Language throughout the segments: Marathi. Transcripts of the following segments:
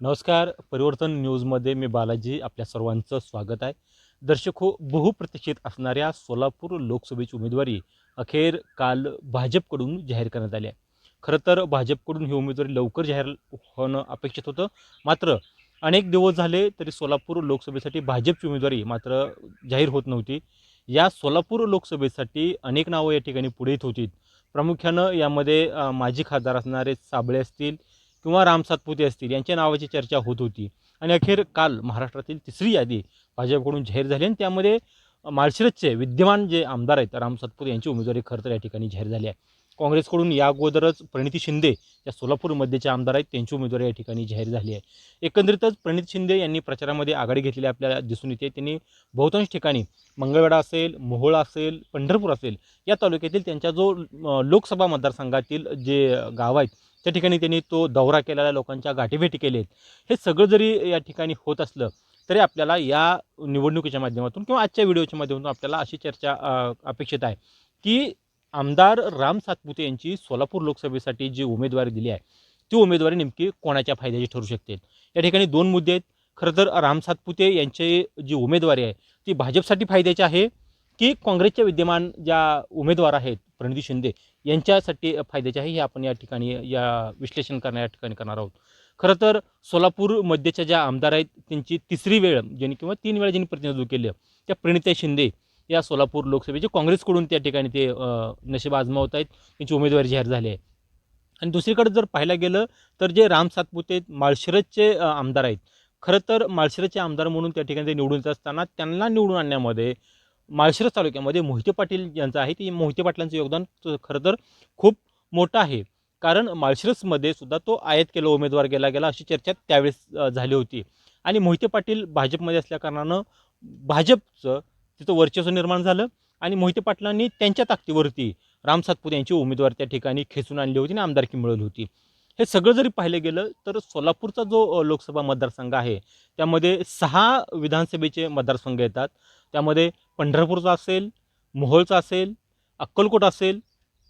नमस्कार. परिवर्तन न्यूजमध्ये मी बालाजी आपल्या सर्वांचं स्वागत आहे. दर्शक हो बहुप्रतीक्षित असणाऱ्या सोलापूर लोकसभेची उमेदवारी अखेर काल भाजपकडून जाहीर करण्यात आली. आहे खरं तर भाजपकडून ही उमेदवारी लवकर जाहीर होणं अपेक्षित होतं. मात्र अनेक दिवस झाले तरी सोलापूर लोकसभेसाठी भाजपची उमेदवारी मात्र जाहीर होत नव्हती. या सोलापूर लोकसभेसाठी अनेक नावं या ठिकाणी पुढे येत होती. प्रामुख्यानं यामध्ये माजी खासदार असणारे साबळे असतील किंवा राम सातपुते असतील यांच्या नावाची चर्चा होत होती. आणि अखेर काल महाराष्ट्रातील तिसरी यादी भाजपकडून जाहीर झाली आणि त्यामध्ये माळशिरसचे विद्यमान जे आमदार आहेत राम सातपुते यांची उमेदवारी खरं तर या ठिकाणी जाहीर झाली आहे. काँग्रेसकडून या अगोदरच प्रणिती शिंदे या सोलापूरमध्येचे आमदार आहेत त्यांची उमेदवारी या ठिकाणी जाहीर झाली आहे. एकंदरीतच प्रणित शिंदे यांनी प्रचारामध्ये आघाडी घेतलेली आपल्याला दिसून येते. त्यांनी बहुतांश ठिकाणी मंगळवेढा असेल मोहोळा असेल पंढरपूर असेल या तालुक्यातील त्यांच्या जो लोकसभा मतदारसंघातील जे गाव आहेत त्या ठिकाणी त्यांनी तो दौरा केलेला लोकांच्या गाठीभेटी केलेत. आहेत हे सगळं जरी या ठिकाणी होत असलं तरी आपल्याला या निवडणुकीच्या माध्यमातून किंवा आजच्या व्हिडिओच्या माध्यमातून आपल्याला अशी चर्चा अपेक्षित आहे की आमदार राम सातपुते यांची सोलापूर लोकसभेसाठी जी उमेदवारी दिली आहे ती उमेदवारी नेमकी कोणाच्या फायद्याची ठरू शकते? या ठिकाणी दोन मुद्दे आहेत. खरं तर राम सातपुते यांची जी उमेदवारी आहे ती भाजपसाठी फायद्याची आहे की काँग्रेसच्या विद्यमान ज्या उमेदवार आहेत प्रणिती शिंदे यांच्यासाठी फायद्याचे आहे हे आपण या ठिकाणी या विश्लेषण करण्या या ठिकाणी करणार आहोत. खरं तर सोलापूरमध्येच्या ज्या आमदार आहेत त्यांची तिसरी वेळ ज्यांनी किंवा तीन वेळा ज्यांनी प्रतिनिधित्व केलं त्या प्रणिता शिंदे या सोलापूर लोकसभेचे काँग्रेसकडून त्या ठिकाणी ते नशीब आजमावत आहेत. त्यांची उमेदवारी जाहीर झाली आहे. आणि दुसरीकडे जर पाहायला गेलं तर जे राम सातपुते माळशिरसचे आमदार आहेत. खरं तर माळशिरसचे आमदार म्हणून त्या ठिकाणी ते निवडून येत असताना त्यांना निवडून आणण्यामध्ये माळशिरस तालुक्यामध्ये मोहिते पाटील यांचं आहे. ती मोहिते पाटलांचं योगदान खरं तर खूप मोठं आहे. कारण माळशिरसमध्ये सुद्धा तो आयात केला उमेदवार गेला गेला अशी चर्चा त्यावेळेस झाली होती. आणि मोहिते पाटील भाजपमध्ये असल्याकारणानं भाजपचं तिथं वर्चस्व निर्माण झालं आणि मोहिते पाटलांनी त्यांच्या ताकदीवरती राम सातपुते यांची उमेदवार त्या ठिकाणी खेचून आणली होती आणि आमदारकी मिळवली होती. हे सगळं जरी पाहिलं गेलं तर सोलापूरचा जो लोकसभा मतदारसंघ आहे त्यामध्ये सहा विधानसभेचे मतदारसंघ येतात. त्यामध्ये पंढरपूरचा असेल मोहोळचा असेल अक्कलकोट असेल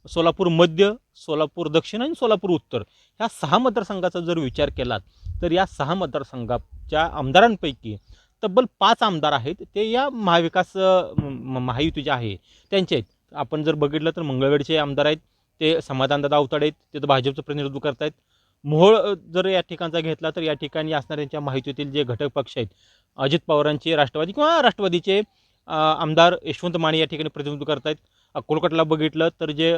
सोलापूर मध्य सोलापूर दक्षिण आणि सोलापूर उत्तर. ह्या सहा मतदारसंघाचा जर विचार केला तर या सहा मतदारसंघाच्या आमदारांपैकी तब्बल पाच आमदार आहेत. ते या महाविकास महायुती जे आहे. त्यांचे आहेत. आपण जर बघितलं तर मंगळवेडचे आमदार आहेत. ते समाधानदादा अवताडे आहेत ते तर भाजपचं प्रतिनिधित्व करतायत. मोहोळ जर या ठिकाणचा घेतला तर या ठिकाणी असणाऱ्यांच्या माहितीतील जे घटक पक्ष आहेत अजित पवारांचे राष्ट्रवादी किंवा राष्ट्रवादीचे आमदार यशवंत माने या ठिकाणी प्रतिनिधित्व करतायत. अकोलकटला बघितलं तर जे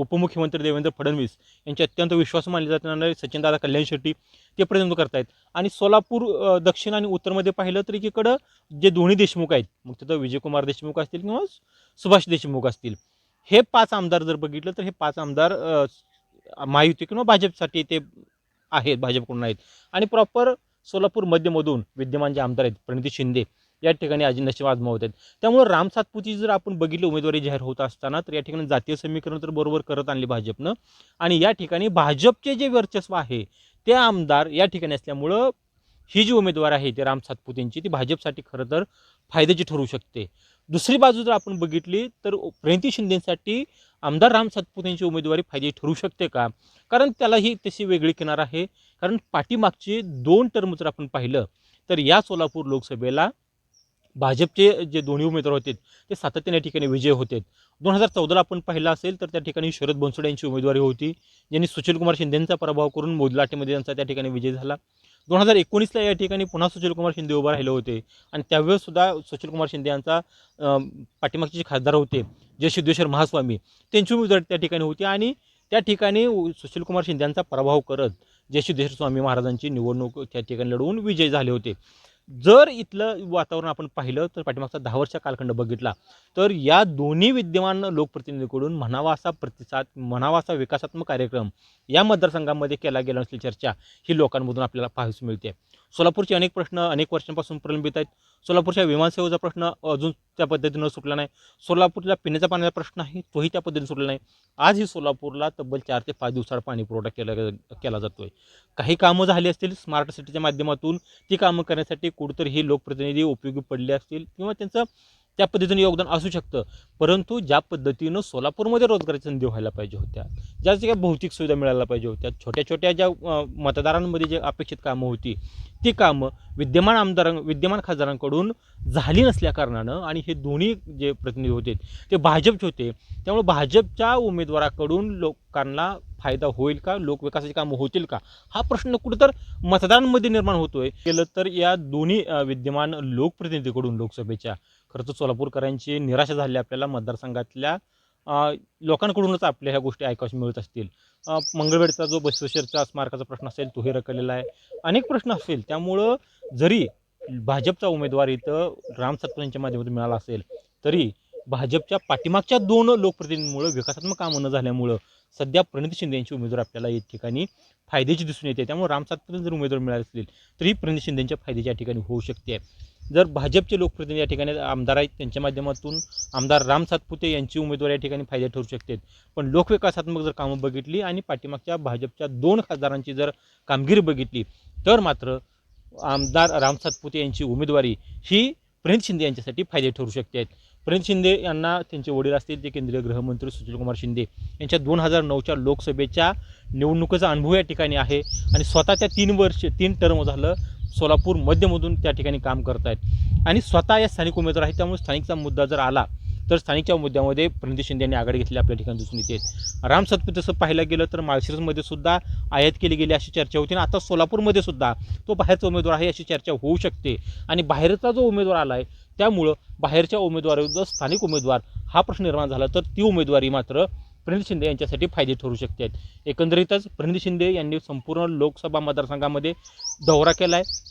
उपमुख्यमंत्री देवेंद्र फडणवीस यांचे अत्यंत विश्वास मानले जाणारे सचिनदादा कल्याण शेट्टी ते प्रतिनिधित्व करतायत. आणि सोलापूर दक्षिण आणि उत्तरमध्ये पाहिलं तर एकीकडं जे दोन्ही देशमुख आहेत मग तिथं विजयकुमार देशमुख असतील किंवा सुभाष देशमुख असतील. हे पाच आमदार जर बघितलं तर हे पाच आमदार महायुती किंवा भाजपसाठी ते आहेत भाजपकडून आहेत. आणि प्रॉपर सोलापूर मध्यमधून विद्यमान जे आमदार आहेत प्रणिती शिंदे या ठिकाणी अजित नशीब आजमावत आहेत. त्यामुळे राम सातपुती जर आपण बघितलं उमेदवारी जाहीर होत असताना तर या ठिकाणी जातीय समीकरण तर बरोबर करत आणले भाजपनं. आणि या ठिकाणी भाजपचे जे वर्चस्व आहे ते आमदार या ठिकाणी असल्यामुळं ही जी उमेदवार आहे ते राम सातपुतींची ती भाजपसाठी खरं तर फायद्याची ठरू शकते. दुसरी बाजू जर आपण बघितली तर प्रणिती शिंदेसाठी आमदार राम सातपुतेंची उमेदवारी फायदे ठरू शकते का? कारण त्यालाही तशी वेगळी किनार आहे. कारण पाठीमागचे दोन टर्म जर आपण पाहिलं तर या सोलापूर लोकसभेला भाजपचे जे दोन्ही उमेदवार होते ते सातत्याने या ठिकाणी विजय होते. दोन हजार चौदाला आपण पाहिलं असेल तर त्या ठिकाणी शरद बनसोडे यांची उमेदवारी होती ज्यांनी सुशीलकुमार शिंदेंचा पराभव करून मोदलाटेमध्ये त्यांचा त्या ठिकाणी विजय झाला. दोन हजार एकोणीसला या ठिकाणी पुन्हा सुशीलकुमार शिंदे उभा राहिले होते. आणि त्यावेळेस सुद्धा सुशीलकुमार शिंदे यांचा पाठीमागचे जे खासदार होते जे सिद्धेश्वर महास्वामी त्यांची उमेदवारी त्या ठिकाणी होती. आणि त्या ठिकाणी सुशीलकुमार शिंदे यांचा पराभव करत जे सिद्धेश्वर स्वामी महाराजांची निवडणूक त्या ठिकाणी लढवून विजय झाले होते. जर इथलं वातावरण आपण पाहिलं तर पाठीमागचा दहा वर्षा कालखंड बघितला तर या दोन्ही विद्यमान लोकप्रतिनिधीकडून म्हणावा असा प्रतिसाद म्हणावा असा विकासात्मक कार्यक्रम या मतदारसंघामध्ये केला गेला असलेली चर्चा ही लोकांमधून आपल्याला पाहावीस मिळते. सोलापूरचे अनेक प्रश्न अनेक वर्षांपासून प्रलंबित आहेत. सोलापूरच्या विमानसेवेचा प्रश्न अजून त्या पद्धतीनं सुटला नाही. सोलापूरला पिण्याचा पाण्याचा प्रश्न आहे तोही त्या पद्धतीने सुटला नाही. आजही सोलापूरला तब्बल चार ते पाच दिवसाआड पाणी पुरवठा केला केला जातोय. काही कामं झाली असतील स्मार्ट सिटीच्या माध्यमातून ती कामं करण्यासाठी कुठंतरी हे लोकप्रतिनिधी उपयोगी पडले असतील किंवा त्यांचं त्या पद्धतीने योगदान असू शकतं. परंतु ज्या पद्धतीनं सोलापूरमध्ये रोजगाराच्या संधी व्हायला पाहिजे होत्या ज्या ज्या भौतिक सुविधा मिळायला पाहिजे होत्या छोट्या छोट्या ज्या मतदारांमध्ये जे अपेक्षित कामं होती ती कामं विद्यमान आमदारां विद्यमान खासदारांकडून झाली नसल्या कारणानं आणि हे दोन्ही जे प्रतिनिधी होते ते भाजपचे होते. त्यामुळे भाजपच्या उमेदवाराकडून लोकांना फायदा होईल का लोकविकासाची कामं होतील का हा प्रश्न कुठं मतदारांमध्ये निर्माण होतोय. केलं तर या दोन्ही विद्यमान लोकप्रतिनिधीकडून लोकसभेच्या खरं तर सोलापूरकरांची निराशा झाली आपल्याला मतदारसंघातल्या लोकांकडूनच आपल्या ह्या गोष्टी ऐकावशी मिळत असतील. मंगळवेडचा मंगळवेढचा जो बसवेश्वरचा स्मारकाचा प्रश्न असेल तोही रखलेला आहे. अनेक प्रश्न असतील. त्यामुळं जरी भाजपचा उमेदवार इथं राम सातपुतेंच्या माध्यमातून मिळाला असेल तरी भाजपच्या पाठीमागच्या दोन लोकप्रतिनिधींमुळं विकासात्मक कामं न झाल्यामुळं सध्या प्रणित शिंदे यांची उमेदवार आपल्याला या ठिकाणी फायद्याची दिसून येते. त्यामुळे राम सातपुते जर उमेदवार मिळाले असतील तरी प्रणित शिंदेच्या फायद्याची या ठिकाणी होऊ शकते. जर भाजपचे लोकप्रतिनिधी या ठिकाणी आमदार आहेत त्यांच्या माध्यमातून आमदार राम सातपुते यांची उमेदवार या ठिकाणी फायदे ठरू शकते. पण लोकविकासात्मक जर कामं बघितली आणि पाठीमागच्या भाजपच्या दोन खासदारांची जर कामगिरी बघितली तर मात्र आमदार राम सातपुते यांची उमेदवारी ही प्रणित शिंदे यांच्यासाठी फायदे ठरू शकते. आहेत प्रणित शिंदे यांना त्यांचे वडील असतील ते केंद्रीय गृहमंत्री सुशीलकुमार शिंदे यांच्या दोन हजार नऊच्या लोकसभेच्या निवडणुकीचा अनुभव या ठिकाणी आहे. आणि स्वतः त्या तीन वर्ष तीन टर्म झालं सोलापूर मध्यमधून त्या ठिकाणी काम करत आहेत आणि स्वतः या स्थानिक उमेदवार आहेत त्यामुळे स्थानिकचा मुद्दा जर आला तर स्थानिकच्या मुद्द्यामध्ये प्रणिती शिंदे यांनी आघाडी घेतली आपल्या ठिकाणी दिसून येते. राम सतपी तसं पाहायला गेलं तर माळशिरसमध्ये सुद्धा आयात केली गेली अशी चर्चा होती. आणि आता सोलापूरमध्ये सुद्धा तो बाहेरचा उमेदवार आहे अशी चर्चा होऊ शकते. आणि बाहेरचा जो उमेदवार आला आहे त्यामुळं बाहेरच्या उमेदवाराविरुद्ध स्थानिक उमेदवार हा प्रश्न निर्माण झाला तर ती उमेदवारी मात्र प्रणित शिंदे यांच्यासाठी फायदे ठरू शकते आहेत. एकंदरीतच प्रणित शिंदे यांनी संपूर्ण लोकसभा मतदारसंघामध्ये दौरा केला आहे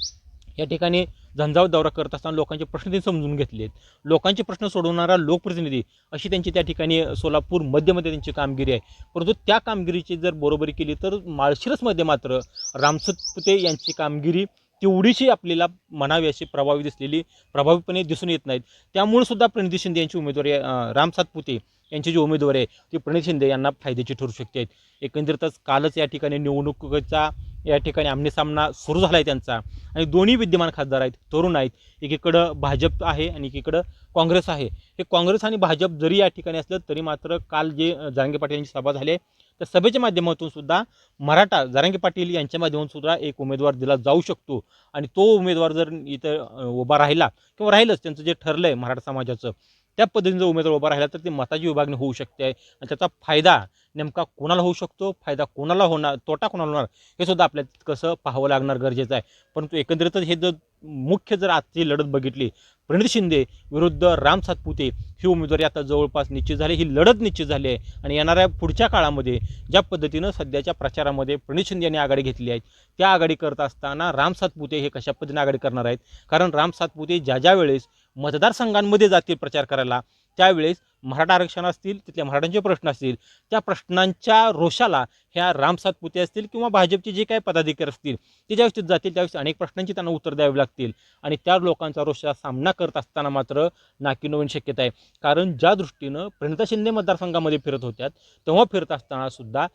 या ठिकाणी झंझावत दौरा करत असताना लोकांचे प्रश्न ते समजून घेतले आहेत. लोकांचे प्रश्न सोडवणारा लोकप्रतिनिधी अशी त्यांची त्या ठिकाणी सोलापूर मध्यमध्ये त्यांची कामगिरी आहे. परंतु त्या कामगिरीची जर बरोबरी केली तर माळशिरसमध्ये मात्र रामसतपुते यांची कामगिरी तेवढीशी आपल्याला म्हणावी अशी प्रभावी दिसलेली प्रभावीपणे दिसून येत नाहीत. त्यामुळे सुद्धा प्रणिती शिंदे यांची उमेदवारी राम सातपुते यांची जी उमेदवारी आहे ती प्रणित शिंदे यांना फायद्याची ठरू शकते आहेत. एकंदरीतच कालच या ठिकाणी निवडणुकीचा या ठिकाणी आमनेसामना सुरू झाला आहे त्यांचा. आणि दोन्ही विद्यमान खासदार आहेत तरुण आहेत. एकीकडं भाजप आहे आणि एकीकडं काँग्रेस आहे. हे काँग्रेस आणि भाजप जरी या ठिकाणी असलं तरी मात्र काल जे जांगे पाटील यांची सभा झाली आहे त्या सभेच्या माध्यमातून सुद्धा मराठा जारंगे पाटील यांच्या माध्यमातून सुद्धा एक उमेदवार दिला जाऊ शकतो. आणि तो उमेदवार जर इथं उभा राहिला किंवा राहिलंच त्यांचं जे ठरलं आहे मराठा समाजाचं त्या पद्धतीने जर उमेदवार उभा राहिला तर ती मताची विभागणी होऊ शकते. आणि त्याचा फायदा नेमका कोणाला होऊ शकतो? फायदा कोणाला होणार? तोटा कोणाला होणार? हे सुद्धा आपल्याला कसं पाहावं लागणार गरजेचं आहे. परंतु एकंदरीतच हे जर मुख्य जर आजची लढत बघितली प्रणित शिंदे विरुद्ध राम सातपुते ही उमेदवारी आता जवळपास निश्चित झाली. ही लढत निश्चित झाली आहे. आणि येणाऱ्या पुढच्या काळामध्ये ज्या पद्धतीनं सध्याच्या प्रचारामध्ये प्रणित शिंदे यांनी आघाडी घेतली आहे त्या आघाडी करत असताना राम सातपुते हे कशा पद्धतीने आघाडी करणार आहेत? कारण राम सातपुते ज्या ज्या वेळेस मतदारसंघांमध्ये जातील प्रचार करायला. त्यावेळेस मराठा आरक्षण असतील तिथल्या मराठ्यांचे प्रश्न असतील त्या प्रश्नांच्या रोषाला ह्या राम सातपुते असतील किंवा भाजपचे जे काही पदाधिकारी असतील ते ज्यावेळेस तिथे जातील त्यावेळेस अनेक प्रश्नांची त्यांना उत्तर द्यावी लागतील. आणि त्या लोकांचा रोषाचा सामना करत असताना मात्र नाकी नवीन शक्यता आहे. कारण ज्या दृष्टीनं प्रणिता शिंदे मतदारसंघामध्ये फिरत होत्या तेव्हा फिरत असताना सुद्धा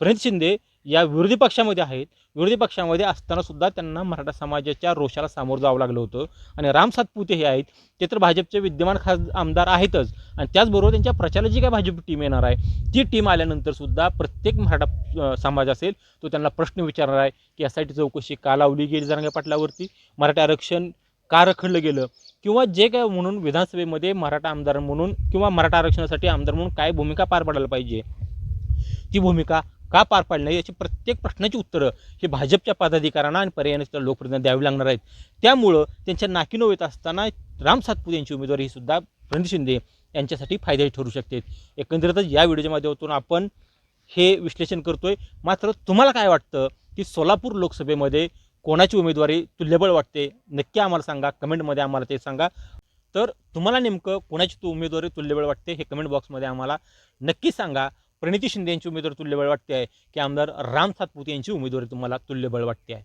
प्रणित शिंदे या विरोधी पक्षामध्ये आहेत विरोधी पक्षामध्ये असताना सुद्धा त्यांना मराठा समाजाच्या रोषाला सामोरं जावं लागलं होतं. आणि राम सातपुते हे आहेत ते तर भाजपचे विद्यमान खास आमदार आहेतच. आणि त्याचबरोबर त्यांच्या प्रचाराची जी काय भाजप टीम येणार आहे ती टीम आल्यानंतर सुद्धा प्रत्येक मराठा समाज असेल तो त्यांना प्रश्न विचारणार आहे की यासाठी चौकशी का लावली गेली जरांगे पाटलावरती? मराठा आरक्षण का रखडलं गेलं? किंवा जे काय म्हणून विधानसभेमध्ये मराठा आमदार म्हणून किंवा मराठा आरक्षणासाठी आमदार म्हणून काय भूमिका पार पाडायला पाहिजे? ती भूमिका का पार पाडलं नाही याची प्रत्येक प्रश्नाची उत्तरं ही भाजपच्या पदाधिकाऱ्यांना आणि पर्यायाने लोकप्रतिनिधी द्यावी लागणार आहेत. त्यामुळं त्यांच्या नाकीनो येत असताना राम सातपुते यांची उमेदवारी ही सुद्धा प्रणित शिंदे यांच्यासाठी फायद्याची ठरू शकते. एकंदरीतच या व्हिडिओच्या माध्यमातून आपण हे विश्लेषण करतोय. मात्र तुम्हाला काय वाटतं की सोलापूर लोकसभेमध्ये कोणाची उमेदवारी तुल्यबळ वाटते? नक्की आम्हाला सांगा. कमेंटमध्ये आम्हाला ते सांगा. तर तुम्हाला नेमकं कोणाची तू उमेदवारी तुल्यबळ वाटते हे कमेंट बॉक्समध्ये आम्हाला नक्की सांगा. प्रणिती शिंदे यांची उमेदवारी तुल्यबळ वाटते आहे की आमदार राम सातपुते यांची उमेदवारी तुम्हाला तुल्यबळ वाटते आहे.